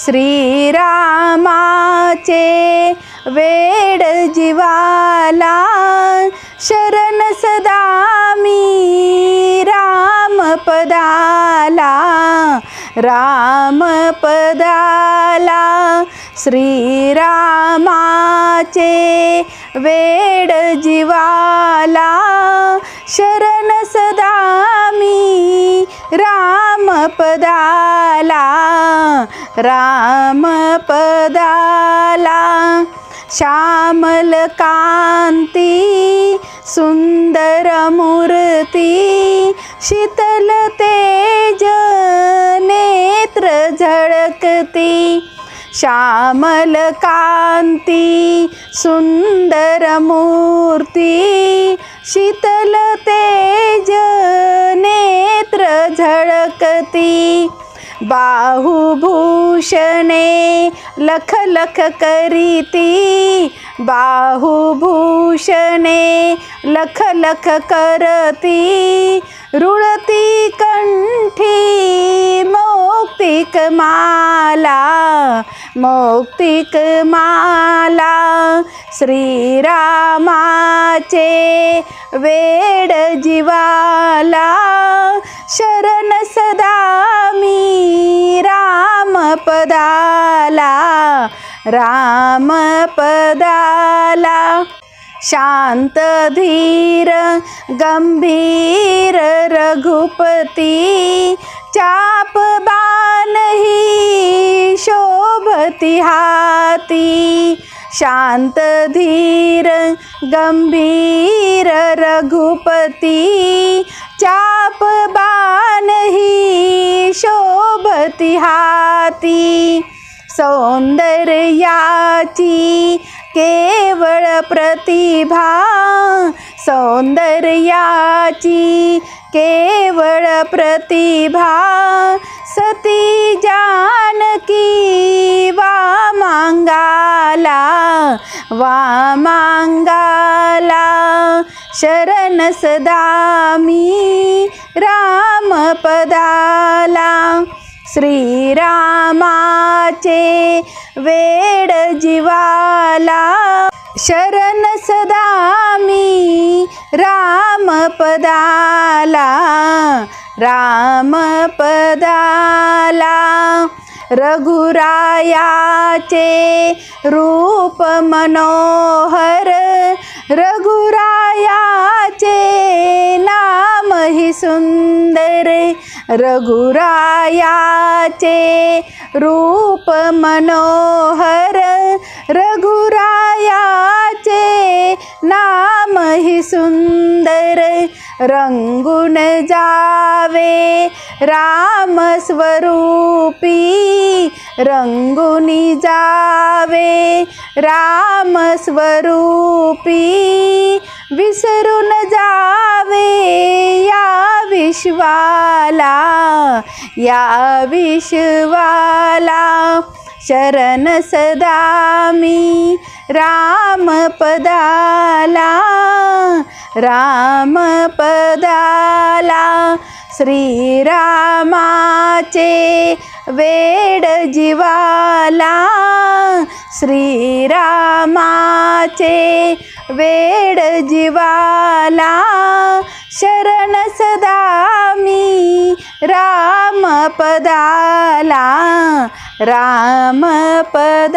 श्रीरामाचे वेड जीवाला शरण सदा मी रामपदाला रामपदाला श्रीरामाचे वेड जीवाला शरण सदा मी रामपदाला रामपदाला श्यामल कांती सुंदर मूर्ती शीतल तेज नेत्र झळकती. श्यामल कांती सुंदर मूर्ती शीतल तेज नेत्र झळकती. बाहुभूषणे लख लख करीती बाहुभूषणे लख लख करती रुळती कंठी मौक्तिक माला मौक्तिक माला श्रीरामाचे वेड जीवाला रामपदाला रामपदाला शांत धीर गंभीर रघुपती चाप बाणही शोभती हाती. शांत धीर गंभीर रघुपती चाप बा हाती हाती सौंदर्याची केवळ प्रतिभा सौंदर्याची केवळ प्रतिभा सती जानकी वामांगाला वामांगाला शरण सदा मी रामपदाला श्रीरामाचे वेड जीवाला शरण सदा मी रामपदाला रामपदाला. रघुरायाचे रूप मनोहर रघुरा सुंदर रघुरायाचे रूप मनोहर रघुरायाचे नामही सुंदर रंगून जावे राम स्वरूपी रंगुनी जावे राम स्वरूपी विसरून जावे या विश्वाला या विश्वाला शरण सदा मी रामपदाला रामपदाला श्रीरामाचे वेड जीवाला श्रीरामाचे वेड जीवाला शरण सदा मी रामपदाला रामपदाला